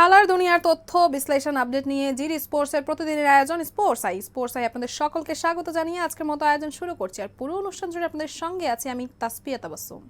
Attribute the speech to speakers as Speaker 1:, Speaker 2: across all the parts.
Speaker 1: খেলার দুনিয়ার তথ্য, বিশ্লেষণ আপডেট নিয়ে জির স্পোর্টসের প্রতিদিনের আয়োজন, স্পোর্টস আই স্পোর্টস আই আপনাদের সকলকে স্বাগত জানিয়ে আজকের মতো আয়োজন শুরু করছি। আর পুরো অনুষ্ঠান জুড়ে আপনাদের সঙ্গে আছি আমি তাসপিয়া তাবাসুম।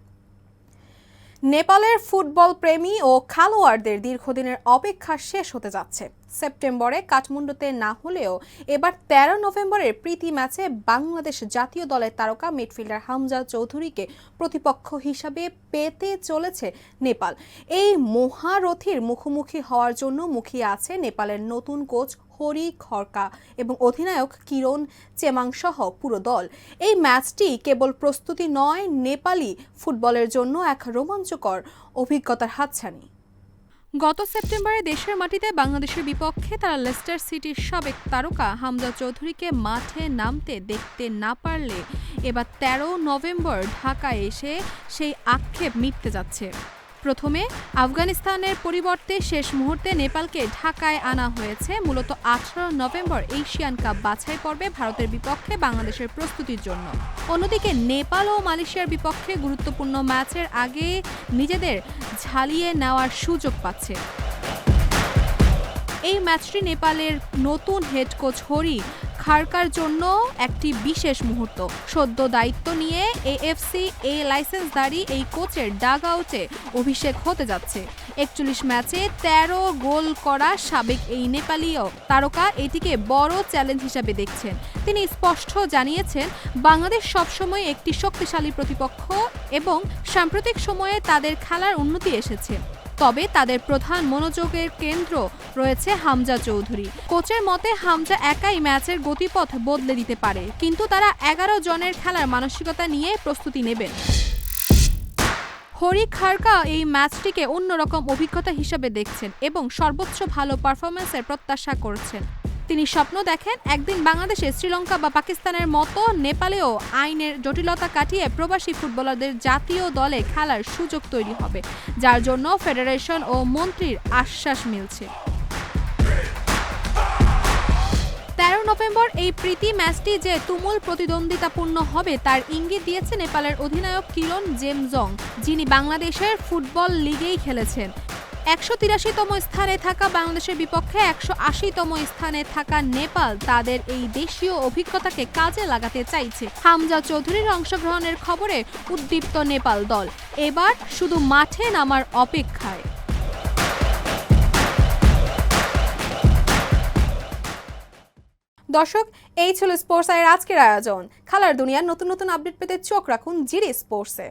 Speaker 1: নেপালের ফুটবল প্রেমী ও খেলোয়াড়দের দীর্ঘদিনের অপেক্ষা শেষ হতে যাচ্ছে। সেপ্টেম্বরে কাঠমান্ডুতে না হলেও এবার তেরো নভেম্বরের প্রীতি ম্যাচে বাংলাদেশ জাতীয় দলের তারকা মিডফিল্ডার হামজা চৌধুরীকে প্রতিপক্ষ হিসাবে পেতে চলেছে নেপাল। এই মহারথীর মুখোমুখি হওয়ার জন্য মুখিয়ে আছে নেপালের নতুন কোচ হরি খড়কা এবং অধিনায়ক কিরণ চেমাংসহ পুরো দল। এই ম্যাচটি কেবল প্রস্তুতি নয়, নেপালি ফুটবলের জন্য এক রোমাঞ্চকর অভিজ্ঞতার হাতছানি। গত সেপ্টেম্বরে দেশের মাটিতে বাংলাদেশের বিপক্ষে তারা লেস্টার সিটির সাবেক তারকা হামজা চৌধুরীকে মাঠে নামতে দেখতে না পারলে এবার তেরো নভেম্বর ঢাকায় এসে সেই আক্ষেপ মিটতে যাচ্ছে। প্রথমে আফগানিস্তানের পরিবর্তে শেষ মুহূর্তে নেপালকে ঢাকায় আনা হয়েছে। মূলত আঠারো নভেম্বর এশিয়ান কাপ বাছাই পর্বে ভারতের বিপক্ষে বাংলাদেশের প্রস্তুতির জন্য। অন্যদিকে নেপাল ও মালয়েশিয়ার বিপক্ষে গুরুত্বপূর্ণ ম্যাচের আগে নিজেদের ঝালিয়ে নেওয়ার সুযোগ পাচ্ছে। এই ম্যাচটি নেপালের নতুন হেড কোচ হরি খারকার জন্য একটি বিশেষ মুহূর্ত। সদ্য দায়িত্ব নিয়ে এএফসি এ লাইসেন্সধারী এই কোচের ডাগ আউটে অভিষেক হতে যাচ্ছে। একচল্লিশ ম্যাচে ১৩ গোল করা সাবেক এই নেপালীয় তারকা এটিকে বড় চ্যালেঞ্জ হিসাবে দেখছেন। তিনি স্পষ্ট জানিয়েছেন, বাংলাদেশ সবসময় একটি শক্তিশালী প্রতিপক্ষ এবং সাম্প্রতিক সময়ে তাদের খেলার উন্নতি এসেছে। তবে তাদের প্রধান মনোযোগের কেন্দ্র রয়েছে হামজা চৌধুরী। কোচের মতে, হামজা একাই ম্যাচের গতিপথ বদলে দিতে পারে, কিন্তু তারা এগারো জনের খেলার মানসিকতা নিয়ে প্রস্তুতি নেবেন। হরি খারকা এই ম্যাচটিকে অন্যরকম অভিজ্ঞতা হিসেবে দেখছেন এবং সর্বোচ্চ ভালো পারফরমেন্সের প্রত্যাশা করছেন। তিনি স্বপ্ন দেখেন একদিন বাংলাদেশে শ্রীলঙ্কা বা পাকিস্তানের মতো নেপালেও আইনের জটিলতা কাটিয়ে প্রবাসী ফুটবলারদের জাতীয় দলে খেলার সুযোগ তৈরি হবে, যার জন্য ফেডারেশন ও মন্ত্রীর আশ্বাস মিলছে। তেরো নভেম্বর এই প্রীতি ম্যাচটি যে তুমুল প্রতিদ্বন্দ্বিতাপূর্ণ হবে, তার ইঙ্গিত দিয়েছে নেপালের অধিনায়ক কিরণ জেমজং, যিনি বাংলাদেশের ফুটবল লিগেই খেলেছেন। একশো তিরাশিতম স্থানে থাকা বাংলাদেশের বিপক্ষে একশো আশিতম স্থানে থাকা নেপাল তাদের এই দেশীয় অভিজ্ঞতাকে কাজে লাগাতে চাইছে। হামজা চৌধুরীর অংশগ্রহণের খবরে উদ্দীপ্ত নেপাল দল, এবার শুধু মাঠে নামার অপেক্ষায়। দর্শক, এই ছিল স্পোর্টস আয়ের আজকের আয়োজন। খেলার দুনিয়ার নতুন নতুন আপডেট পেতে চোখ রাখুন জিরি স্পোর্টসে